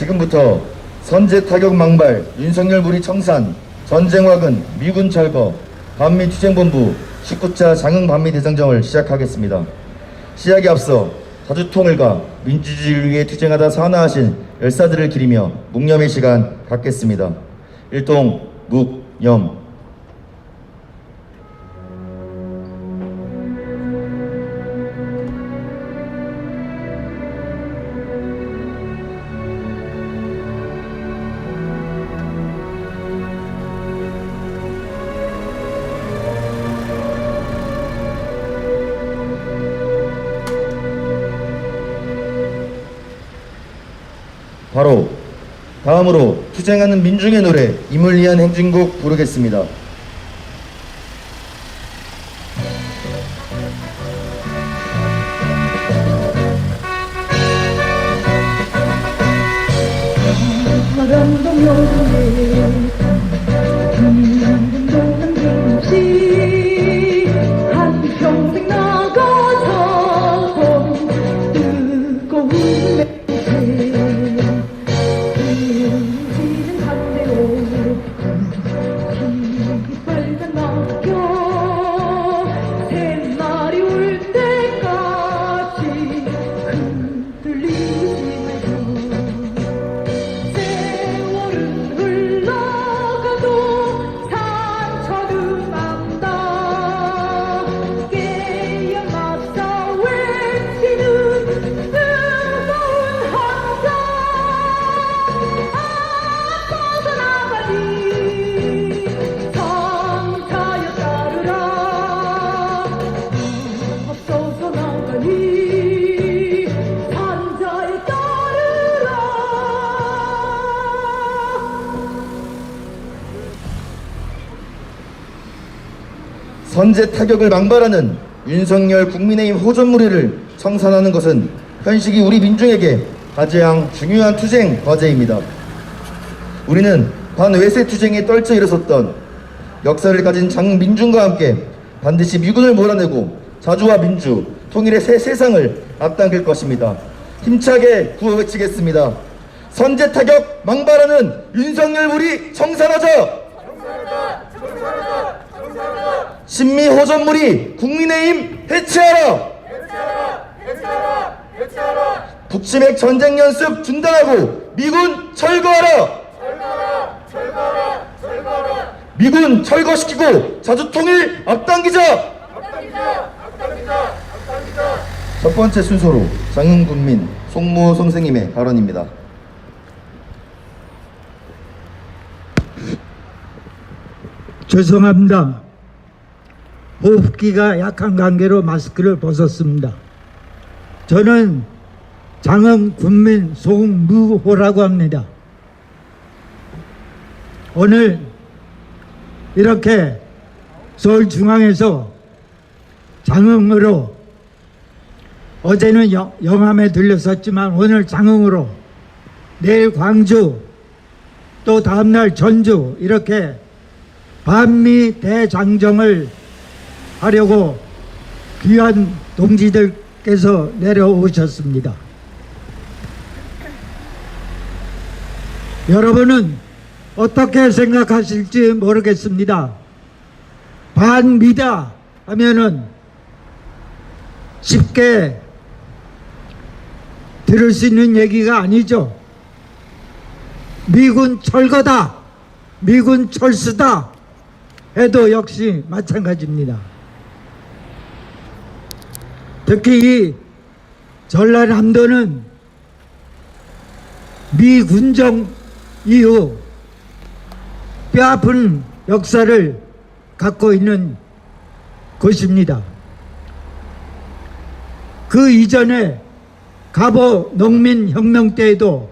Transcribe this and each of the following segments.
지금부터 선제 타격 망발, 윤석열 무리 청산, 전쟁 화근, 미군 철거, 반미 투쟁본부 19차 장흥 반미 대장정을 시작하겠습니다. 시작에 앞서 자주통일과 민주주의를 위해 투쟁하다 사나하신 열사들을 기리며 묵념의 시간 갖겠습니다. 일동 묵념 다음으로 투쟁하는 민중의 노래 위한 행진곡 부르겠습니다. 선제 타격을 망발하는 윤석열 국민의힘 호전무리를 청산하는 것은 현식이 우리 민중에게 가장 중요한 투쟁 과제입니다. 우리는 반외세 투쟁에 떨쳐 일어섰던 역사를 가진 장민중과 함께 반드시 미군을 몰아내고 자주와 민주, 통일의 새 세상을 앞당길 것입니다. 힘차게 구호 외치겠습니다. 선제 타격 망발하는 윤석열 무리 청산하자! 신미 호전무리 국민의힘 해체하라! 북치맥 전쟁 연습 중단하고 미군 철거하라! 미군 철거시키고 자주 통일 앞당기자! 첫 번째 순서로 장흥군민 송모 선생님의 발언입니다. 죄송합니다. 호흡기가 약한 관계로 마스크를 벗었습니다. 저는 장흥 군민 송무호라고 합니다. 오늘 이렇게 서울 중앙에서 장흥으로 어제는 영- 영암에 들렸었지만 오늘 장흥으로 내일 광주 또 다음날 전주 이렇게 반미 대장정을 하려고 귀한 동지들께서 내려오셨습니다. 여러분은 어떻게 생각하실지 모르겠습니다. 반미다 하면은 쉽게 들을 수 있는 얘기가 아니죠. 미군 철거다, 미군 철수다 해도 역시 마찬가지입니다. 특히 이 전라남도는 미군정 이후 뼈아픈 역사를 갖고 있는 곳입니다. 그 이전에 갑오 농민혁명 때에도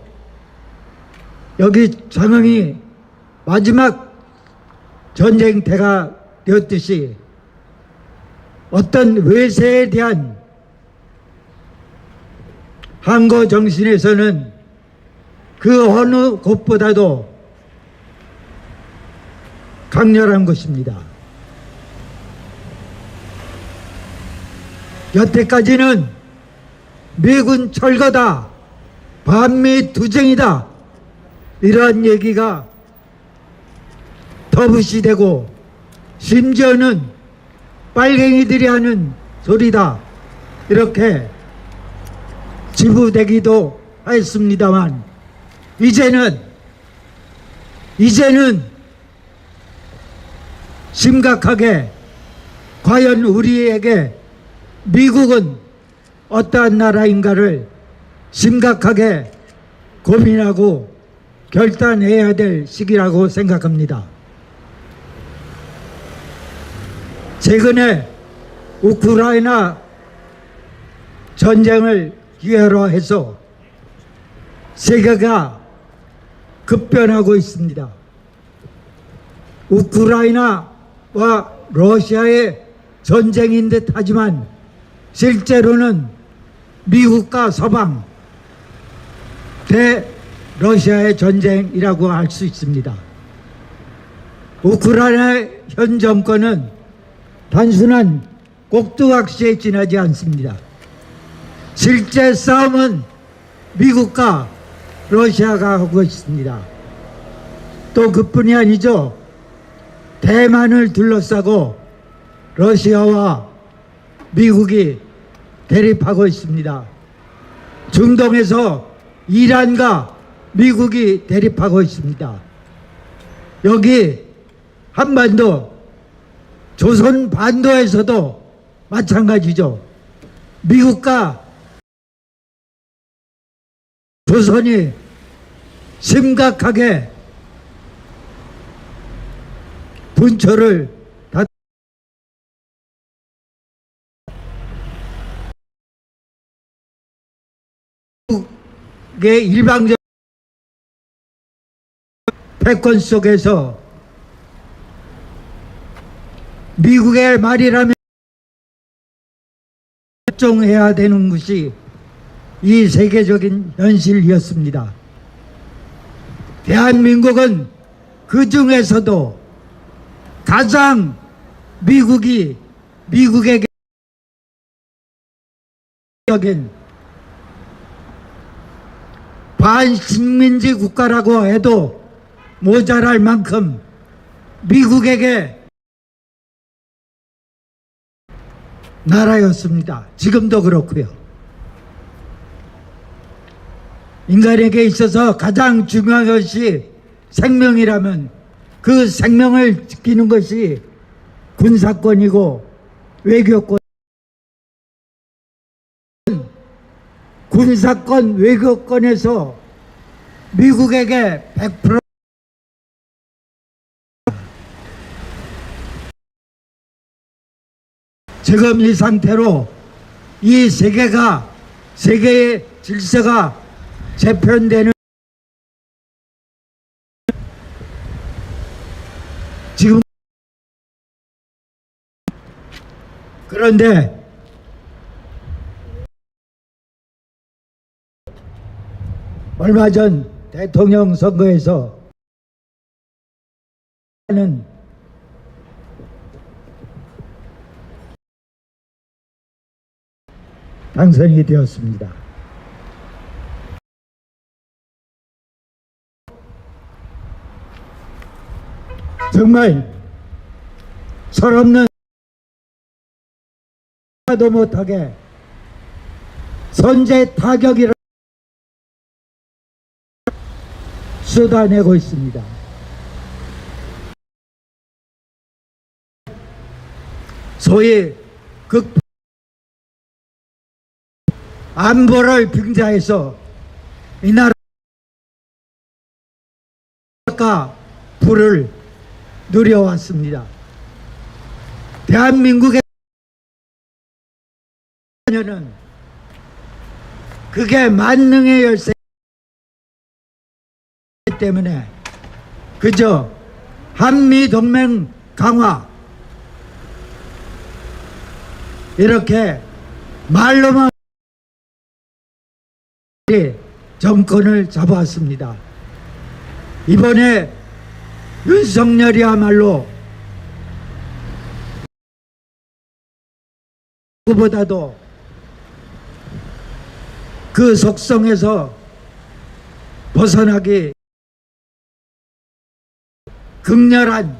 여기 장흥이 마지막 전쟁터가 되었듯이 어떤 외세에 대한 항거 정신에서는 그 어느 곳보다도 강렬한 것입니다. 여태까지는 미군 철거다, 반미 투쟁이다 이러한 얘기가 터부시 되고 심지어는 빨갱이들이 하는 소리다 이렇게 지부되기도 했습니다만 이제는 이제는 심각하게 과연 우리에게 미국은 어떠한 나라인가를 심각하게 고민하고 결단해야 될 시기라고 생각합니다. 최근에 우크라이나 전쟁을 기회로 해서 세계가 급변하고 있습니다. 우크라이나와 러시아의 전쟁인 듯 하지만 실제로는 미국과 서방 대 러시아의 전쟁이라고 할 수 있습니다. 우크라이나 현 정권은 단순한 꼭두각시에 지나지 않습니다. 실제 싸움은 미국과 러시아가 하고 있습니다. 또 그뿐이 아니죠. 대만을 둘러싸고 러시아와 미국이 대립하고 있습니다. 중동에서 이란과 미국이 대립하고 있습니다. 여기 한반도 조선 반도에서도 마찬가지죠. 미국과 조선이 심각하게 분초를 다 미국의 일방적 패권 속에서 미국의 말이라면 협정해야 되는 것이 이 세계적인 현실이었습니다. 대한민국은 그 중에서도 가장 미국이 미국에게 적인 반식민지 국가라고 해도 모자랄 만큼 미국에게 나라였습니다. 지금도 그렇고요. 인간에게 있어서 가장 중요한 것이 생명이라면 그 생명을 지키는 것이 군사권이고 외교권. 군사권, 외교권에서 미국에게 100% 지금 이 상태로 이 세계가 세계의 질서가 재편되는 지금 그런데 얼마 전 대통령 선거에서 는 당선이 되었습니다. 정말 철없는 하도 못하게 선제 타격이라 쏟아내고 있습니다. 소위 극 안보를 빙자해서 이 나라가 불을 누려왔습니다. 대한민국의 는 그게 만능의 열쇠 때문에 그저 한미 동맹 강화 이렇게 말로만 정권을 잡아왔습니다. 이번에 윤석열이야말로 그보다도 그 속성에서 벗어나기 극렬한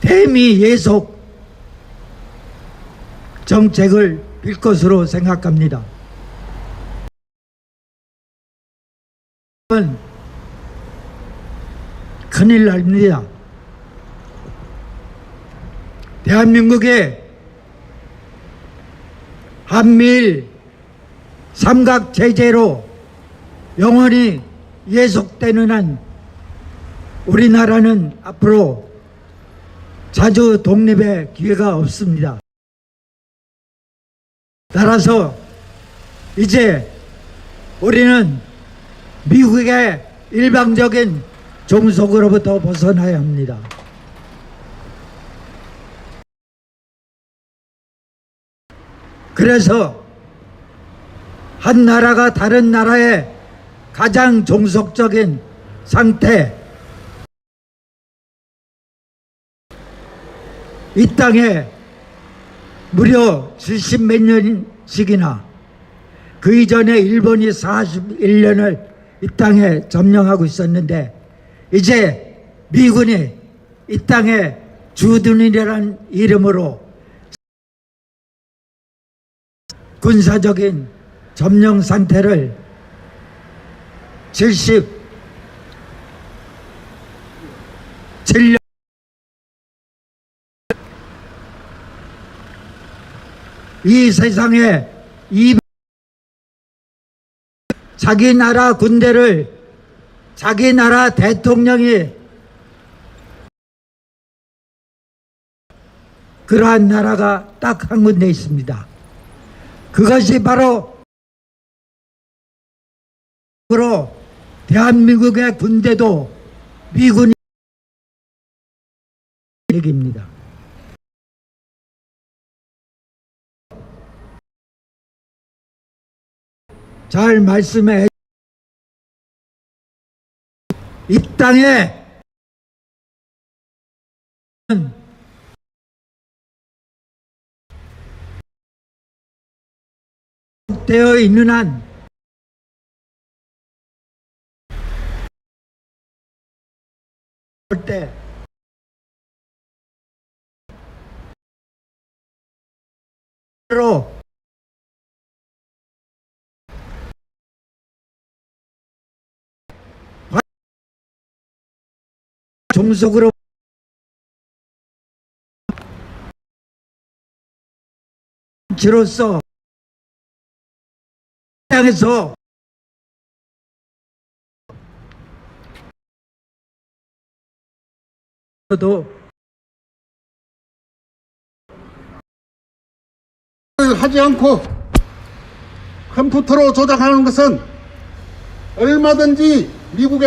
대미 예속 정책을 빌 것으로 생각합니다. 큰일 납니다. 대한민국의 한미일 삼각 제재로 영원히 예속되는 한 우리나라는 앞으로 자주 독립의 기회가 없습니다. 따라서 이제 우리는 미국의 일방적인 종속으로부터 벗어나야 합니다. 그래서 한 나라가 다른 나라의 가장 종속적인 상태 이 땅에 무려 70몇 년씩이나 그 이전에 일본이 41년을 이 땅에 점령하고 있었는데 이제 미군이 이 땅에 주둔이라는 이름으로 군사적인 점령 상태를 77년 이 세상에 이 자기 나라 군대를 자기 나라 대통령이 그러한 나라가 딱 한 군데 있습니다. 그것이 바로 으로 대한민국의 군대도 미군이 얘기입니다. 잘 말씀해 이 땅에 되어 있는 한 때 로 종속으로 지로서 땅에서 도 하지 않고 컴퓨터로 조작하는 것은 얼마든지 미국의